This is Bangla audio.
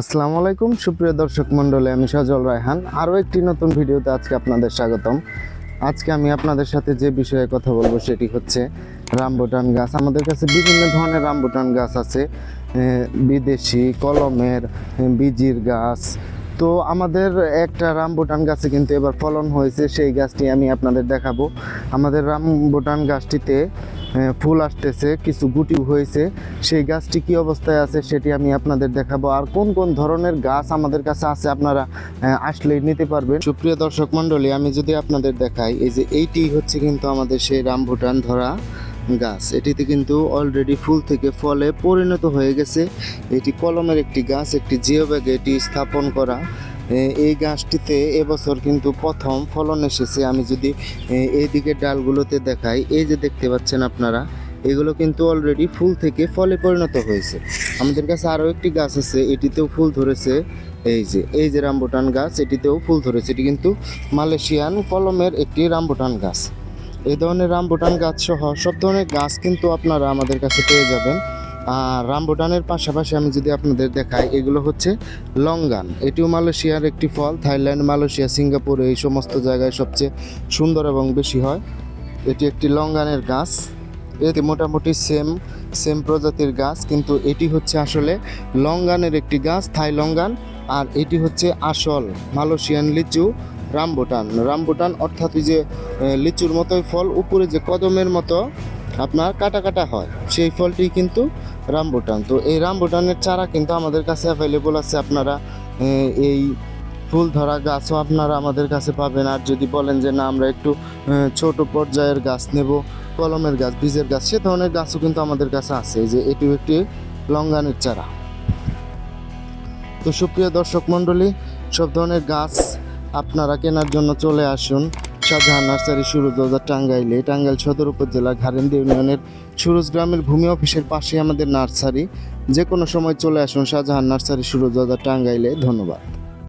আসসালামু আলাইকুম, সুপ্রিয় দর্শক মণ্ডলী, আমি সজল রায়হান। আরও একটি নতুন ভিডিওতে আজকে আপনাদের স্বাগতম। আজকে আমি আপনাদের সাথে যে বিষয়ে কথা বলব সেটি হচ্ছে রামবুটান গাছ। আমাদের কাছে বিভিন্ন ধরনের রামবুটান গাছ আছে বিদেশি, কলমের বিজির গাছ। তো আমাদের একটা রামবুটান গাছে কিন্তু এবার ফলন হয়েছে, সেই গাছটি আমি আপনাদের দেখাবো। আমাদের রামবুটান গাছটিতে ফুল আসতেছে, কিছু গুটি হয়েছে। সেই গাছটি কি অবস্থায় আছে সেটি আমি আপনাদের দেখাবো। আর কোন কোন ধরনের গাছ আমাদের কাছে আছে আপনারা আসলেই নিতে পারবেন। সুপ্রিয় দর্শক মণ্ডলী, আমি যদি আপনাদের দেখাই, এই যে এইটি হচ্ছে কিন্তু আমাদের সেই রামভুটান ধরা গাছ। এটিতে কিন্তু অলরেডি ফুল থেকে ফলে পরিণত হয়ে গেছে। এটি কলমের একটি গাছ, একটি জিও ব্যাগে এটি স্থাপন করা। এই গাছটিতে এবছর কিন্তু প্রথম ফলন এসেছে। আমি যদি এইদিকে ডালগুলোতে দেখাই, এই যে দেখতে পাচ্ছেন আপনারা, এগুলো কিন্তু অলরেডি ফুল থেকে ফলে পরিণত হয়েছে। আমাদের কাছে আরও একটি গাছ আছে, এটিতেও ফুল ধরেছে, এই যে এই যে রামবুটান গাছ, এটিতেও ফুল ধরেছে। এটি কিন্তু মালয়েশিয়ান কলমের একটি রামবুটান গাছ। এই ধরনের রামবুটান গাছ সহ সব ধরনের গাছ কিন্তু আপনারা আমাদের কাছে পেয়ে যাবেন। রামবুটানের পাশাপাশি আমি যদি আপনাদের দেখাই, এগুলো হচ্ছে লঙ্গান। এটিও মালয়েশিয়ার একটি ফল। থাইল্যান্ড, মালয়েশিয়া, সিঙ্গাপুর, এই সমস্ত জায়গায় সবচেয়ে সুন্দর এবং বেশি হয়। এটি একটি লঙ্গানের গাছ। এটি মোটামুটি সেম সেম প্রজাতির গাছ, কিন্তু এটি হচ্ছে আসলে লঙ্গানের একটি গাছ, থাই লঙ্গান, আর এটি হচ্ছে আসল মালয়েশিয়ান লিচু রামবুটান। রামবুটান অর্থাৎ যে লিচুর মতোই ফল, উপরে যে কদমের মতো আপনার কাটা কাটা হয়, সেই ফলটি কিন্তু রামবুটান। তো এই রামবুটানের চারা কিন্তু আমাদের কাছে অ্যাভেলেবল আছে। আপনারা এই ফুল ধরা গাছও আপনারা আমাদের কাছে পাবেন। আর যদি বলেন যে না, আমরা একটু ছোট পর্যায়ের গাছ নেব, কলমের গাছ, বীজের গাছ, সে ধরনের গাছও কিন্তু আমাদের কাছে আছে। যে এটিও একটি লঙ্গানের চারা। তো সুপ্রিয় দর্শক মণ্ডলী, সব ধরনের গাছ আপনারা কেনার জন্য চলে আসুন। শাহজাহান নার্সারি সুরজদা টাঙ্গাইলে। টাঙ্গাইল সদর উপজেলা ঘারেন্দি ইউনিয়নের সুরজ গ্রামের ভূমি অফিসের পাশে আমাদের নার্সারি। যে কোনো সময় চলে আসুন শাহজাহান নার্সারি সুরজদা টাঙ্গাইলে। ধন্যবাদ।